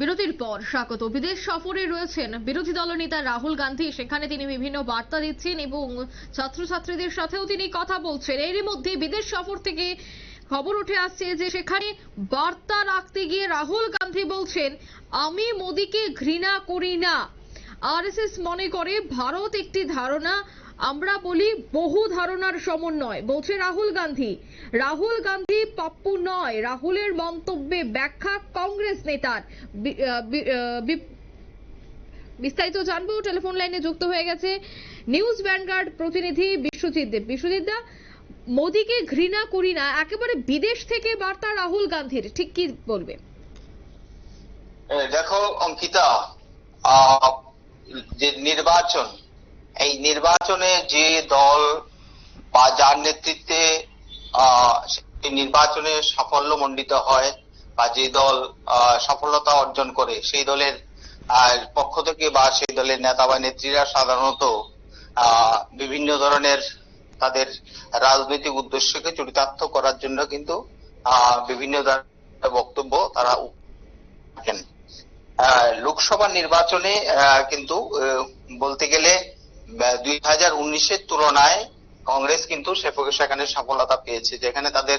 বিরতির পর স্বাগত। বিদেশ সফরে রয়েছেন বিরোধী দলনেতা রাহুল গান্ধী। সেখানে তিনি বিভিন্ন বার্তা দিচ্ছেন এবং ছাত্রছাত্রীদের সাথেও তিনি কথা বলছেন। এরই মধ্যে বিদেশ সফর থেকে খবর উঠে আসছে যে সেখানে বার্তা রাখতে গিয়ে রাহুল গান্ধী বলছেন, আমি মোদীকে ঘৃণা করি না। আরএসএস মনে করে, ভারত একটি ধারণা আমরা বলি বহু ধারণার সমন্বয়, বলছে রাহুল গান্ধী। রাহুল গান্ধী পাপ্পু নয়, রাহুলের মন্তব্যে ব্যাখ্যা কংগ্রেস নেতার। বিস্তারিত জানব, টেলিফোন লাইনে যুক্ত হয়ে গেছে নিউজ ভ্যানগার্ড প্রতিনিধি বিশ্বজিৎ দেব। বিশ্বজিৎ দা, মোদীকে ঘৃণা করি না, একেবারে বিদেশ থেকে বার্তা রাহুল গান্ধীর, ঠিক কি বলবে? দেখো, অঙ্কিতা যে নির্বাচন এই নির্বাচনে যে দল বা যার নেতৃত্বে নির্বাচনে সাফল্য মণ্ডিত হয় বা যে দল সফলতা অর্জন করে, সেই দলের পক্ষ থেকে বা সেই দলের নেতা বা নেত্রীরা সাধারণত বিভিন্ন ধরনের তাদের রাজনৈতিক উদ্দেশ্যকে চরিতার্থ করার জন্য কিন্তু বিভিন্ন বক্তব্য তারা থাকেন লোকসভা নির্বাচনে কিন্তু বলতে গেলে দুই হাজার তুলনায় কংগ্রেস কিন্তু সেখানে সফলতা পেয়েছে, যেখানে তাদের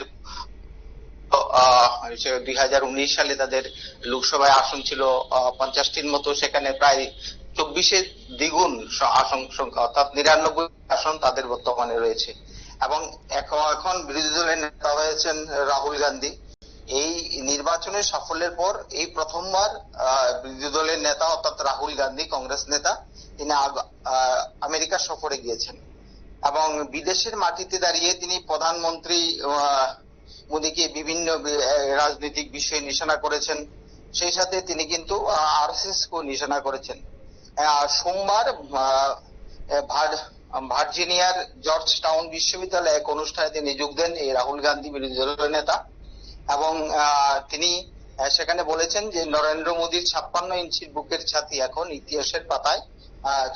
দুই হাজার উনিশ সালে তাদের লোকসভায় আসন ছিল পঞ্চাশটির মতো, সেখানে প্রায় চব্বিশের দ্বিগুণ আসন সংখ্যা, অর্থাৎ নিরানব্বই আসন তাদের বর্তমানে রয়েছে। এবং এখন এখন বিরোধী দলের নেতা হয়েছেন রাহুল গান্ধী। এই নির্বাচনের সাফল্যের পর এই প্রথমবার বিরোধী দলের নেতা অর্থাৎ রাহুল গান্ধী, কংগ্রেস নেতা, তিনি আমেরিকা সফরে গিয়েছেন। এবং বিদেশের মাটিতে দাঁড়িয়ে তিনি প্রধানমন্ত্রী মোদীকে বিভিন্ন রাজনৈতিক বিষয়ে নিশানা করেছেন। সেই সাথে তিনি কিন্তু আরএসএস কেও নিশানা করেছেন। সোমবার ভার্জিনিয়ার জর্জ টাউন বিশ্ববিদ্যালয়ে এক অনুষ্ঠানে তিনি যোগ দেন এই রাহুল গান্ধী বিরোধী দলের নেতা। এবং তিনি সেখানে বলেছেন যে নরেন্দ্র মোদীর ছাপ্পান্ন ইঞ্চির বুকের ছাতি এখন ইতিহাসের পাতায়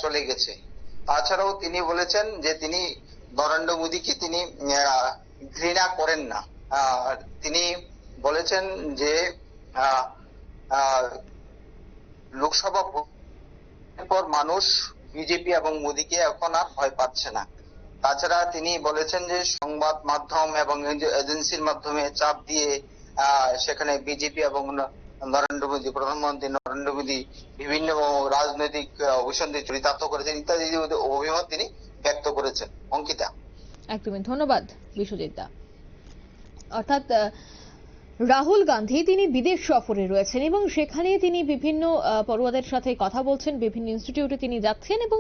চলে গেছে। তাছাড়াও তিনি বলেছেন যে তিনি, নরেন্দ্র মোদীকে তিনি ঘৃণা করেন না। তিনি বলেছেন যে লোকসভা পর মানুষ বিজেপি এবং মোদীকে এখন আর ভয় পাচ্ছে না। তাছাড়া তিনি বলেছেন যে সংবাদ মাধ্যম এবং এজে- এজেন্সির মাধ্যমে চাপ দিয়ে সেখানে বিজেপি এবং নরেন্দ্র মোদী, প্রধানমন্ত্রী নরেন্দ্র মোদী বিভিন্ন রাজনৈতিক অভিসন্ধি চরিতার্থ করেছেন, ইত্যাদি অভিমত তিনি ব্যক্ত করেছেন। অঙ্কিতা। একদমই। ধন্যবাদ বিশ্বজিৎ দা। অর্থাৎ রাহুল গান্ধী, তিনি বিদেশ সফরে রয়েছেন এবং সেখানে তিনি বিভিন্ন পড়ুয়াদের সাথে কথা বলছেন, বিভিন্ন ইনস্টিটিউটে তিনি যাচ্ছেন এবং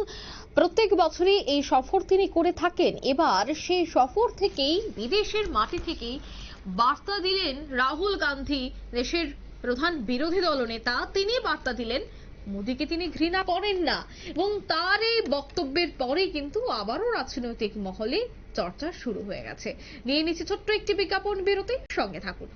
প্রত্যেক বছরই এই সফর তিনি করে থাকেন। এবার সেই সফর থেকেই, বিদেশের মাটি থেকেই বার্তা দিলেন রাহুল গান্ধী, দেশের প্রধান বিরোধী দলনেতা তিনি বার্তা দিলেন, মোদীকে তিনি ঘৃণা করেন না। এবং তার এই বক্তব্যের পরেই কিন্তু আবারও রাজনৈতিক মহলে চর্চা শুরু হয়ে গেছে। নিয়ে নিচ্ছে ছোট্ট একটি বিজ্ঞাপন বিরতি সঙ্গে থাকুন।